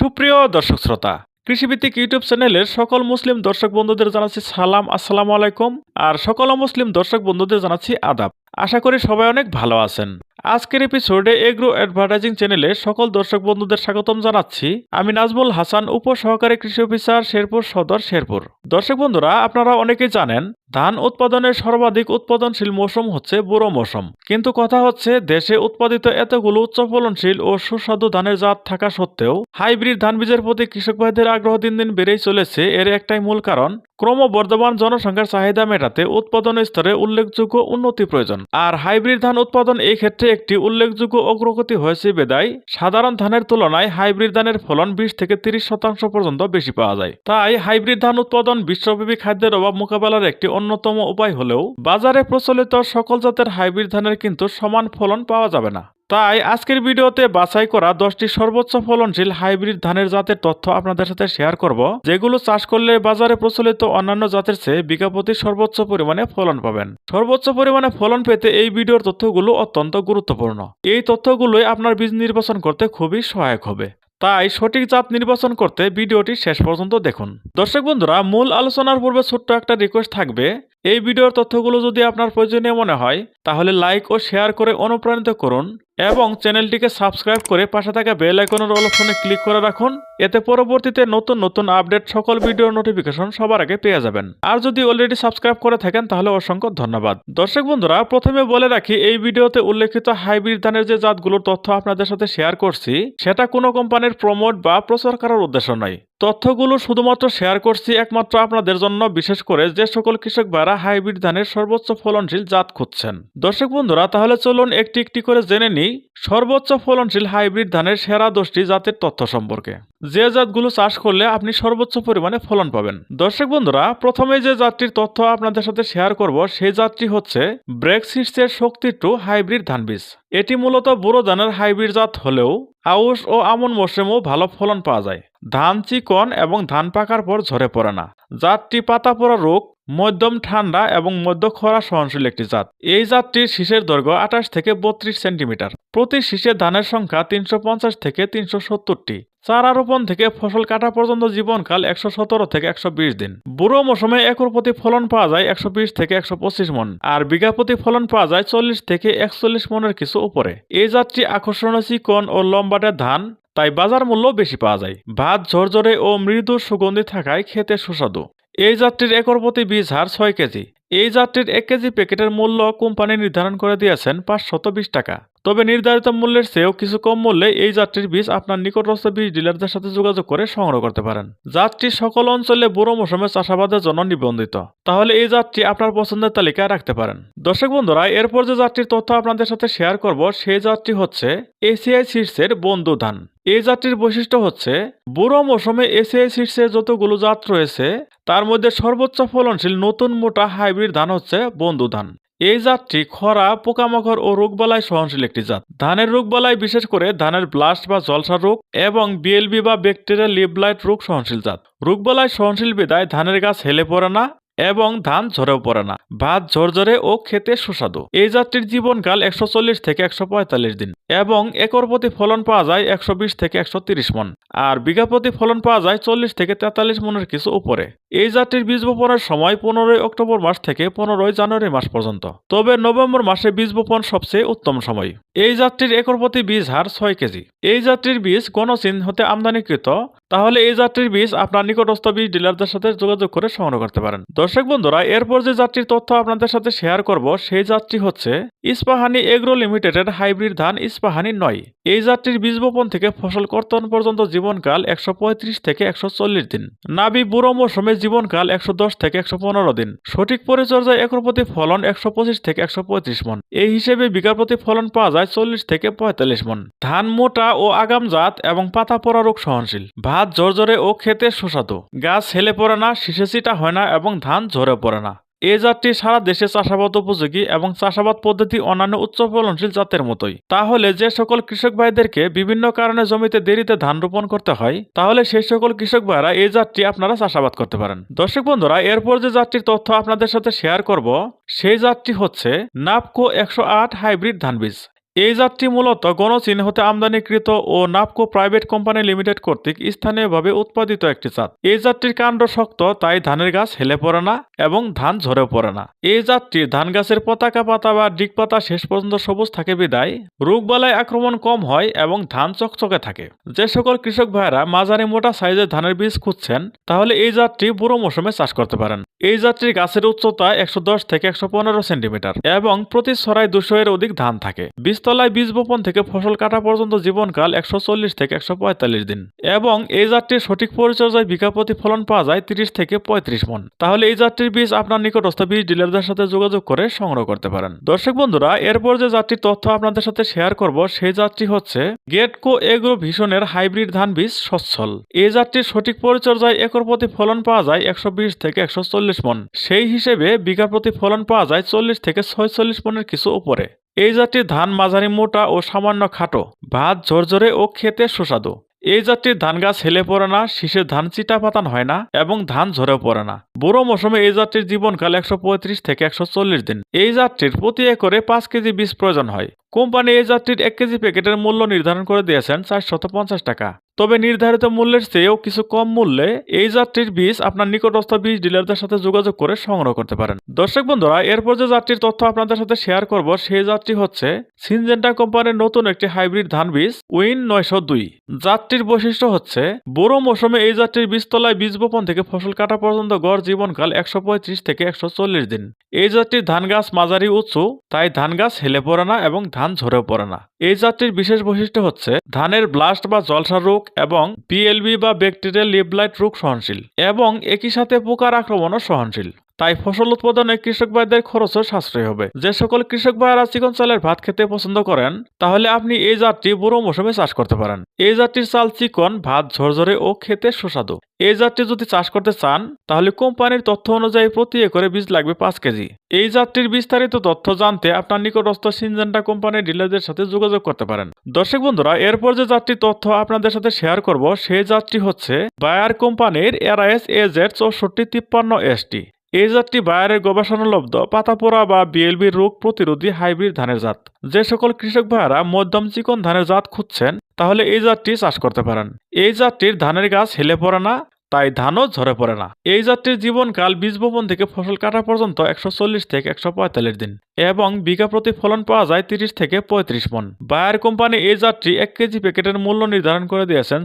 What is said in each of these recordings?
সুপ্রিয় দর্শক শ্রোতা, কৃষিভিত্তিক ইউটিউব চ্যানেলের সকল মুসলিম দর্শক বন্ধুদের জানাচ্ছি সালাম, আসসালামু আলাইকুম। আর সকল মুসলিম দর্শক বন্ধুদের জানাচ্ছি আদাব। আশা করি সবাই অনেক ভালো আছেন। আজকের এপিসোডে এগ্রো অ্যাডভার্টাইজিং চ্যানেলে সকল দর্শক বন্ধুদের স্বাগতম জানাচ্ছি। আমি নাজমুল হাসান উপ সহকারী কৃষি অফিসার শেরপুর সদর শেরপুর। দর্শক বন্ধুরা, আপনারা অনেকেই জানেন, ধান উৎপাদনের সর্বাধিক উৎপাদনশীল মৌসুম হচ্ছে বুড়ো মৌসুম। কিন্তু কথা হচ্ছে, দেশে উৎপাদিত এতগুলো উচ্চ ফলনশীল ও সুস্বাদু ধানের জাত থাকা সত্ত্বেও, হাইব্রিড ধান বীজের প্রতি কৃষক ভাইদের আগ্রহ দিন দিন বেড়েই চলেছে। এর একটাই মূল কারণ ক্রমবর্ধমান জনসংখ্যার চাহিদা মেটাতে উৎপাদন স্তরে উল্লেখযোগ্য উন্নতি প্রয়োজন। আর হাইব্রিড ধান উৎপাদন এই ক্ষেত্রে একটি উল্লেখযোগ্য অগ্রগতি হয়েছে বেদায় সাধারণ ধানের তুলনায় হাইব্রিড ধানের ফলন বিশ থেকে তিরিশ শতাংশ পর্যন্ত বেশি পাওয়া যায়। তাই হাইব্রিড ধান উৎপাদন বিশ্বব্যাপী খাদ্যের অভাব মোকাবেলার একটি অন্যতম উপায় হলেও বাজারে প্রচলিত সকল জাতের হাইব্রিড ধানের কিন্তু সমান ফলন পাওয়া যাবে না। তাই আজকের ভিডিওতে বাছাই করা দশটি সর্বোচ্চ ফলনশীল হাইব্রিড ধানের জাতের তথ্য আপনাদের সাথে শেয়ার করব, যেগুলো চাষ করলে বাজারে প্রচলিত অন্যান্য জাতের চেয়ে বিঘা প্রতি সর্বোচ্চ পরিমাণে ফলন পাবেন। সর্বোচ্চ পরিমাণে ফলন পেতে এই ভিডিওর তথ্যগুলো অত্যন্ত গুরুত্বপূর্ণ। এই তথ্যগুলোই আপনার বীজ নির্বাচন করতে খুবই সহায়ক হবে। তাই সঠিক জাত নির্বাচন করতে ভিডিওটি শেষ পর্যন্ত দেখুন। দর্শক বন্ধুরা, মূল আলোচনার পূর্বে ছোট্ট একটা রিকোয়েস্ট থাকবে। এই ভিডিওর তথ্যগুলো যদি আপনার প্রয়োজনীয় মনে হয়, তাহলে লাইক ও শেয়ার করে অনুপ্রাণিত করুন। এবং চ্যানেলটিকে সাবস্ক্রাইব করে পাশে থাকা বেল আইকনের অপশনে ক্লিক করে রাখুন। এতে পরবর্তীতে নতুন নতুন আপডেট সকল ভিডিওর নোটিফিকেশন সবার আগে পেয়ে যাবেন। আর যদি অলরেডি সাবস্ক্রাইব করে থাকেন, তাহলে অসংখ্য ধন্যবাদ। দর্শক বন্ধুরা, প্রথমে বলে রাখি, এই ভিডিওতে উল্লেখিত হাইব্রিড ধানের যে জাতগুলোর তথ্য আপনাদের সাথে শেয়ার করছি, সেটা কোনো কোম্পানির প্রমোট বা প্রচার করার উদ্দেশ্য নয়। তথ্যগুলো শুধুমাত্র শেয়ার করছি একমাত্র আপনাদের জন্য, বিশেষ করে যে সকল কৃষক ভাইরা হাইব্রিড ধানের সর্বোচ্চ ফলনশীল জাত খুঁজছেন। দর্শক বন্ধুরা, তাহলে চলুন একটি একটি করে জেনে নিই সর্বোচ্চ ফলনশীল হাইব্রিড ধানের সেরা দশটি জাতের তথ্য সম্পর্কে। যে জাতগুলো চাষ করলে আপনি সর্বোচ্চ পরিমাণে ফলন পাবেন। দর্শক বন্ধুরা, প্রথমে যে জাতটির তথ্য আপনাদের সাথে শেয়ার করব, সেই জাতটি হচ্ছে ব্রেকসিটসের শক্তি টু হাইব্রিড ধান বীজ। এটি মূলত বুড়ো ধানের হাইব্রিড জাত হলেও আউশ ও আমন মৌসুমেও ভালো ফলন পাওয়া যায়। ধান চিকন এবং ধান পাকার পর ঝরে পড়ে না। জাতটি পাতা পড়া রোগ মধ্যম ঠান্ডা এবং মধ্য খরা সহনশীল একটি জাত। এই জাতটির শীষের দৈর্ঘ্য আঠাশ থেকে বত্রিশ সেন্টিমিটার। প্রতি শীষে ধানের সংখ্যা তিনশো পঞ্চাশ থেকে তিনশো সত্তরটি। চারা রোপণ থেকে ফসল কাটা পর্যন্ত জীবনকাল একশো সতেরো থেকে একশো বিশ দিন। বুড়ো মৌসুমে একর প্রতি ফলন পাওয়া যায় একশো বিশ থেকে একশো পঁচিশ মন। আর বিঘা প্রতি ফলন পাওয়া যায় চল্লিশ থেকে একচল্লিশ মনের কিছু উপরে। এই জাতটি আকর্ষণীয় চিকন ও লম্বাটে ধান, তাই বাজার মূল্য বেশি পাওয়া যায়। ভাত ঝরঝরে ও মৃদু সুগন্ধি থাকায় খেতে সুস্বাদু। এই জাতটির একর প্রতি বীজ হার ছয় কেজি। এই জাতটির এক কেজি প্যাকেটের মূল্য কোম্পানি নির্ধারণ করে দিয়েছেন পাঁচশত বিশ টাকা। তবে নির্ধারিত মূল্যের চেয়েও কিছু কম মূল্যে এই যাত্রীর বীজ আপনার নিকটস্থ বীজ ডিলারদের সাথে যোগাযোগ করে সংগ্রহ করতে পারেন। যাত্রী সকল অঞ্চলে বুড়ো মৌসুমে চাষাবাদের জন্য নিবন্ধিত। তাহলে এই যাত্রী আপনার পছন্দের তালিকায় রাখতে পারেন। দর্শক বন্ধুরা, এরপর যে যাত্রীর তথ্য আপনাদের সাথে শেয়ার করব, সেই যাত্রী হচ্ছে এসিআই সিটসের বন্ধু ধান। এই জাতটির বৈশিষ্ট্য হচ্ছে বুড়ো মৌসুমে এসিআই সিটসের যতগুলো জাত রয়েছে তার মধ্যে সর্বোচ্চ ফলনশীল নতুন মোটা হাইব্রিড ধান হচ্ছে বন্ধু ধান। এই জাতটি খরা, পোকামাকড় ও রোগবালাই সহনশীল একটি জাত। ধানের রোগবালাই বিশেষ করে ধানের ব্লাস্ট বা জলসা রোগ এবং বিএলবি বা ব্যাকটেরিয়া লিবলাইট রোগ সহনশীল জাত। রোগবালাই সহনশীল বিদায় ধানের গাছ হেলে পড়ে না এবং ধান ঝরেও পড়ে না। ভাত ঝরঝরে ও খেতে সুস্বাদু। এই জাতটির জীবনকাল একশো চল্লিশ থেকে একশো পঁয়তাল্লিশ দিন এবং একর প্রতি ফলন পাওয়া যায় একশো বিশ থেকে একশো মন আর বিঘা প্রতি ফলন পাওয়া যায় চল্লিশ থেকে তেতাল্লিশ মনের কিছু উপরে। এই জাতটির বীজ বপনের সময় পনেরোই অক্টোবর মাস থেকে পনেরোই জানুয়ারি মাস পর্যন্ত। তবে নভেম্বর মাসে বীজ বপন সবচেয়ে উত্তম সময়। এই জাতটির একর প্রতি বীজ হার ছয় কেজি। এই জাতটির বীজ গণচীন হতে আমদানিকৃত। তাহলে এই যাত্রীর বীজ আপনার নিকটস্থ বীজ ডিলারদের সাথে যোগাযোগ করে সংগ্রহ করতে পারেন। দর্শক বন্ধুরা, এরপর যে যাত্রীর তথ্য আপনাদের সাথে শেয়ার করব, সেই যাত্রী হচ্ছে ইস্পাহানি এগ্রো লিমিটেডের হাইব্রিড ধান ইস্পাহানি নয়। এই যাত্রীর বীজ বপন থেকে ফসল কর্তন পর্যন্ত জীবনকাল একশো পঁয়ত্রিশ থেকে একশো চল্লিশ দিন। নাবি বুড়ো মৌসুমে জীবনকাল একশো দশ থেকে একশো পনেরো দিন। সঠিক পরিচর্যায় একর প্রতি ফলন একশো পঁচিশ থেকে একশো পঁয়ত্রিশ মন। এই হিসেবে বিঘা প্রতি ফলন পাওয়া যায় চল্লিশ থেকে পঁয়তাল্লিশ মন। ধান মোটা ও আগাম জাত এবং পাতা পড়া রোগ সহনশীল। ভাত জর্জরে ও খেতে সুস্বাদু। গাছ হেলে পড়ে না শীষে চিটা হয় না এবং ঝরে পড়ে না। এ জাতটি সারা দেশে চাষাবাদ উপযোগী এবং চাষাবাদ পদ্ধতি অন্যান্য উচ্চ ফলনশীল জাতের মতোই। তাহলে যে সকল কৃষক ভাইদেরকে বিভিন্ন কারণে জমিতে দেরিতে ধান রোপণ করতে হয়, তাহলে সেই সকল কৃষক ভাইরা এই জাতটি আপনারা চাষাবাদ করতে পারেন। দর্শক বন্ধুরা, এরপর যে জাতটির তথ্য আপনাদের সাথে শেয়ার করব, সেই জাতটি হচ্ছে নাপকো একশো আট হাইব্রিড ধান বীজ এই জাতটি মূলত গণচীন হতে আমদানিকৃত ও নাপকো প্রাইভেট কোম্পানি লিমিটেড কর্তৃক স্থানীয়ভাবে উৎপাদিত একটি জাত। এই জাতটির কাণ্ড শক্ত, তাই ধানের গাছ হেলে পড়ে না এবং ধান ঝরেও পড়ে না। এই জাতটির ধান গাছের পতাকা পাতা বা ডিগ পাতা শেষ পর্যন্ত সবুজ থাকে বিদায়। রোগবালাই আক্রমণ কম হয় এবং ধান চকচকে থাকে। যে সকল কৃষক ভাইয়েরা মাঝারি মোটা সাইজের ধানের বীজ খুঁজছেন, তাহলে এই জাতটি বুড়ো মৌসুমে চাষ করতে পারেন। এই জাতটির গাছের উচ্চতা একশো দশ থেকে একশো পনেরো সেন্টিমিটার এবং প্রতি ছড়াই দুশো এর অধিক ধান থাকে। বীজতলায় বীজ বপন থেকে ফসল কাটা পর্যন্ত জীবনকাল একশো চল্লিশ থেকে একশো পঁয়তাল্লিশ দিন। এবং এই জাতটির সঠিক পরিচর্যায় বিঘা প্রতি ফলন পাওয়া যায় তিরিশ থেকে পঁয়ত্রিশ মন। তাহলে এই জাতটির বীজ আপনার নিকটস্থ বীজ ডিলারদের সাথে যোগাযোগ করে সংগ্রহ করতে পারেন। দর্শক বন্ধুরা, এরপর যে জাতটির তথ্য আপনাদের সাথে শেয়ার করব, সেই জাতটি হচ্ছে গেটকো এগ্রো ভীষণের হাইব্রিড ধান বীজ সচ্ছল। এই জাতটির সঠিক পরিচর্যায় একর প্রতি ফলন পাওয়া যায় একশো বিশ থেকে একশো চল্লিশ চল্লিশ মন। সেই হিসেবে বিঘা প্রতি ফলন পাওয়া যায় চল্লিশ থেকে ছয়চল্লিশ মনের কিছু উপরে। এই জাতির ধান মাঝারি, মোটা ও সামান্য খাটো। ভাত ঝরঝরে ও খেতে সুস্বাদু। এই জাতির ধান গাছ হেলে পড়ে না, শীষের ধান চিটা পাতান হয় না এবং ধান ঝরেও পড়ে না। বুড়ো মৌসুমে এই জাতির জীবনকাল একশো পঁয়ত্রিশ থেকে একশো চল্লিশ দিন। এই জাতটির প্রতি একরে পাঁচ কেজি বীজ প্রয়োজন হয়। কোম্পানি এই জাতটির এক কেজি প্যাকেটের মূল্য নির্ধারণ করে দিয়েছেন চারশত টাকা। তবে নির্ধারিত মূল্যের চেয়েও কিছু কম মূল্যে এই জাতটির বীজ আপনার নিকটস্থ বীজ ডিলারদের সাথে যোগাযোগ করে সংগ্রহ করতে পারেন। দর্শক বন্ধুরা, এরপর যে জাতটির তথ্য আপনাদের সাথে শেয়ার করব, সেই জাতটি হচ্ছে সিনজেন্টা কোম্পানির নতুন একটি হাইব্রিড ধান বীজ, উইন নয়শো দুই। জাতটির বৈশিষ্ট্য হচ্ছে, বুড়ো মৌসুমে এই জাতটির বীজতলায় বীজ বপন থেকে ফসল কাটা পর্যন্ত গড় জীবনকাল একশো পঁয়ত্রিশ থেকে একশো চল্লিশ দিন। এই জাতটির ধান গাছ মাঝারি উঁচু, তাই ধান গাছ হেলে পড়ে না এবং ধান ঝরেও পড়ে না। এই জাতটির বিশেষ বৈশিষ্ট্য হচ্ছে ধানের ব্লাস্ট বা জলসা রোগ এবং পিএলবি বা ব্যাকটেরিয়াল লিভলাইট রোগ সহনশীল এবং একই সাথে পোকার আক্রমণও সহনশীল। তাই ফসল উৎপাদনে কৃষক ভাইদের খরচও সাশ্রয় হবে। যে সকল কৃষক ভাইয়েরা চিকন চালের ভাত খেতে পছন্দ করেন, তাহলে আপনি এই জাতটি বুড়ো মৌসুমে চাষ করতে পারেন। এই জাতটির চাল চিকন, ভাত ঝরঝরে ও খেতে সুস্বাদু। এই জাতটি যদি চাষ করতে চান, তাহলে কোম্পানির তথ্য অনুযায়ী প্রতি একরে বীজ লাগবে পাঁচ কেজি। এই জাতটির বিস্তারিত তথ্য জানতে আপনার নিকটস্থ সিনজেন্টা কোম্পানির ডিলারদের সাথে যোগাযোগ করতে পারেন। দর্শক বন্ধুরা, এরপর যে জাতটির তথ্য আপনাদের সাথে শেয়ার করব, সেই জাতটি হচ্ছে বায়ার কোম্পানির এরআইএস এজেড চৌষট্টি তিপ্পান্ন এসটি এই জাতটি বায়ারের গবেষণালব্ধ পাতাপোড়া বা বিএলবি রোগ প্রতিরোধী হাইব্রিড ধানের জাত। যে সকল কৃষক ভাইয়ারা মধ্যম চিকন ধানের জাত খুঁজছেন, তাহলে এই জাতটি চাষ করতে পারেন। এই জাতটির ধানের গাছ হেলে পড়ে না তাই ধানও ঝরে পড়ে না। এই জাতটির জীবনকাল বীজ বপন থেকে ফসল কাটা পর্যন্ত একশো চল্লিশ থেকে একশো পঁয়তাল্লিশ দিন এবং বিঘা প্রতি ফলন পাওয়া যায় তিরিশ থেকে পঁয়ত্রিশ মন। বায়ার কোম্পানি এই জাতটি এক কেজি প্যাকেটের মূল্য নির্ধারণ করে দিয়েছেন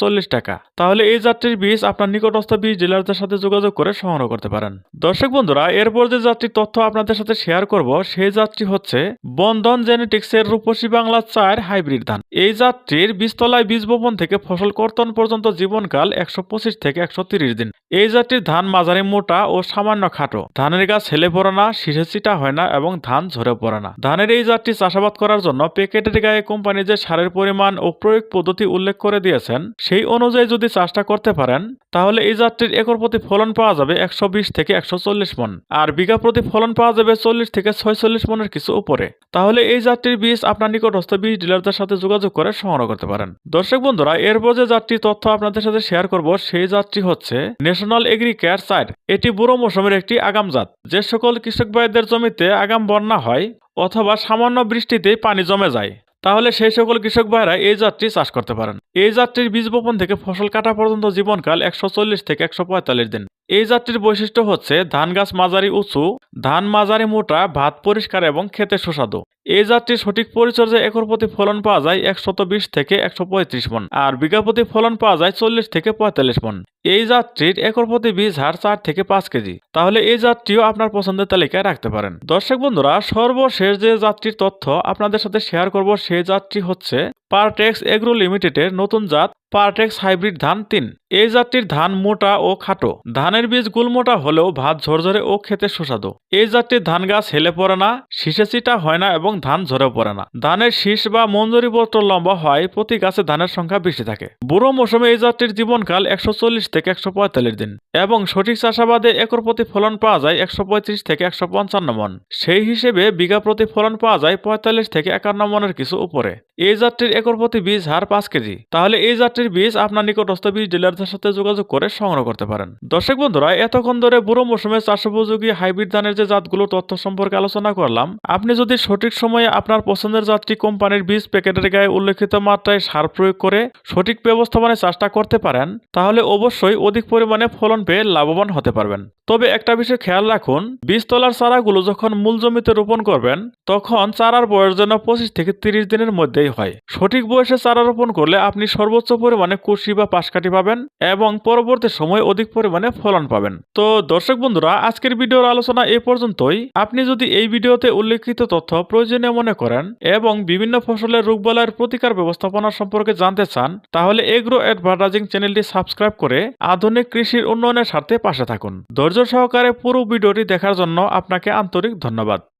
চল্লিশ টাকা। তাহলে এই জাতটির বীজ আপনার নিকটস্থ বীজ ডিলারদের সাথে যোগাযোগ করে সংগ্রহ করতে পারেন। দর্শক বন্ধুরা, এরপর যে জাতটির তথ্য আপনাদের সাথে শেয়ার করব, সেই জাতটি হচ্ছে বন্ধন জেনেটিক্সের রূপসী বাংলা চার হাইব্রিড ধান। এই জাতটির বীজতলায় বীজ বপন থেকে ফসল কর্তন পর্যন্ত জীবনকাল একশো পঁচিশ থেকে একশো দিন। এই জাতটির ধান মাঝারি মোটা ও সামান্য খাটো। ধানের গাছ হেলে পড়ে না শীষে চিটা হয় না এবং ধান ঝরে পড়ে না। ধানের এই জাতটি চাষাবাদ করার জন্য প্যাকেটের গায়ে কোম্পানি যে সারের পরিমাণ ও প্রয়োগ পদ্ধতি উল্লেখ করে দিয়েছেন, সেই অনুযায়ী যদি চাষটা করতে পারেন, তাহলে এই জাতটির একর প্রতি ফলন পাওয়া যাবে একশো বিশ থেকে একশো চল্লিশ মন, আর বিঘা প্রতি ফলন পাওয়া যাবে চল্লিশ থেকে ছয়চল্লিশ মনের কিছু উপরে। তাহলে এই জাতটির বীজ আপনার নিকটস্থ বীজ ডিলারদের সাথে যোগাযোগ করে সংগ্রহ করতে পারেন। দর্শক বন্ধুরা, এরপর যে জাতটির তথ্য আপনাদের সাথে শেয়ার করব, সেই জাতটি হচ্ছে ন্যাশনাল এগ্রি কেয়ার সাইড এটি বুড়ো মৌসুমের একটি আগাম জাত। যে সকল কৃষক ভাইদের জমিতে আগাম বন্যা হয় অথবা সামান্য বৃষ্টিতেই পানি জমে যায়, তাহলে সেই সকল কৃষক ভাইরা এই জাতটি চাষ করতে পারেন। এই জাতটির বীজ বপন থেকে ফসল কাটা পর্যন্ত জীবনকাল একশো চল্লিশ থেকে একশো পঁয়তাল্লিশ দিন। এই জাতটির বৈশিষ্ট্য হচ্ছে ধান গাছ মাঝারি উঁচু, ধান মাঝারি মোটা, ভাত পরিষ্কার এবং খেতে সুস্বাদু। এই জাতটির সঠিক পরিচর্যায় একর প্রতি ফলন পাওয়া যায় একশত বিশ থেকে একশো পঁয়ত্রিশ মন আর বিঘা প্রতি ফলন পাওয়া যায় চল্লিশ থেকে পঁয়তাল্লিশ মন। এই জাতটির একর প্রতি বীজ হার চার থেকে পাঁচ কেজি। তাহলে এই জাতটিও আপনার পছন্দের তালিকায় রাখতে পারেন। দর্শক বন্ধুরা, সর্বশেষ যে জাতটির তথ্য আপনাদের সাথে শেয়ার করব সেই জাতটি হচ্ছে পারটেক্স এগ্রো লিমিটেডের নতুন জাত পারটেক্স হাইব্রিড ধান তিন। এই জাতটির ধান মোটা ও খাটো। ধানের বীজ গুলমোটা হলেও ভাত ঝরঝরে ও খেতে সুস্বাদু। এই জাতটির ধান গাছ হেলে পড়ে না, শীষে চিটা হয় না এবং ধান ঝরে পড়ে না। ধানের শীষ বা মঞ্জুরি পত্র লম্বা হয়, প্রতি গাছে ধানের সংখ্যা বেশি থাকে। বুড়ো মৌসুমে এই জাতটির জীবনকাল একশো চল্লিশ থেকে একশো পঁয়তাল্লিশ দিন এবং সঠিক চাষাবাদে একর প্রতি ফলন পাওয়া যায় একশো পঁয়ত্রিশ থেকে একশো পঞ্চান্ন মন। সেই হিসেবে বিঘা প্রতি ফলন পাওয়া যায় পঁয়তাল্লিশ থেকে একান্ন মনের কিছু উপরে। এই জাতটির একর প্রতি বীজ হার পাঁচ কেজি। তাহলে এই জাতটির জাতের বীজ আপনার নিকটস্থ বীজ ডিলারদের সাথে যোগাযোগ করে সংগ্রহ করতে পারেন। দর্শক বন্ধুরা, এতক্ষণ ধরে বুড়ো মৌসুমে চাষোপযোগী হাইব্রিড ধানের যে জাতগুলো তথ্য সম্পর্কে আলোচনা করলাম, আপনি যদি সঠিক সময়ে আপনার পছন্দের জাতটি কোম্পানির বীজ প্যাকেটের গায়ে উল্লেখিত মাত্রায় সার প্রয়োগ করে সঠিক ব্যবস্থাপনায় চাষটা করতে পারেন, তাহলে অবশ্যই অধিক পরিমাণে ফলন পেয়ে লাভবান হতে পারবেন। তবে একটা বিষয় খেয়াল রাখুন বীজতলার চারাগুলো যখন মূল জমিতে রোপণ করবেন, তখন চারার বয়স যেন পঁচিশ থেকে তিরিশ দিনের মধ্যেই হয়। সঠিক বয়সে চারা রোপণ করলে আপনি সর্বোচ্চ পরিমাণে কুশি বা পাশকাঠি পাবেন এবং পরবর্তী সময় অধিক পরিমাণে ফলন পাবেন। তো দর্শক বন্ধুরা, আজকের ভিডিওর আলোচনা এ পর্যন্তই। আপনি যদি এই ভিডিওতে উল্লেখিত তথ্য প্রয়োজনীয় মনে করেন এবং বিভিন্ন ফসলের রোগবালাইয়ের প্রতিকার ব্যবস্থাপনা সম্পর্কে জানতে চান, তাহলে এগ্রো অ্যাডভার্টাইজিং চ্যানেলটি সাবস্ক্রাইব করে আধুনিক কৃষির উন্নয়নের স্বার্থে পাশে থাকুন। ধৈর্য সহকারে পুরো ভিডিওটি দেখার জন্য আপনাকে আন্তরিক ধন্যবাদ।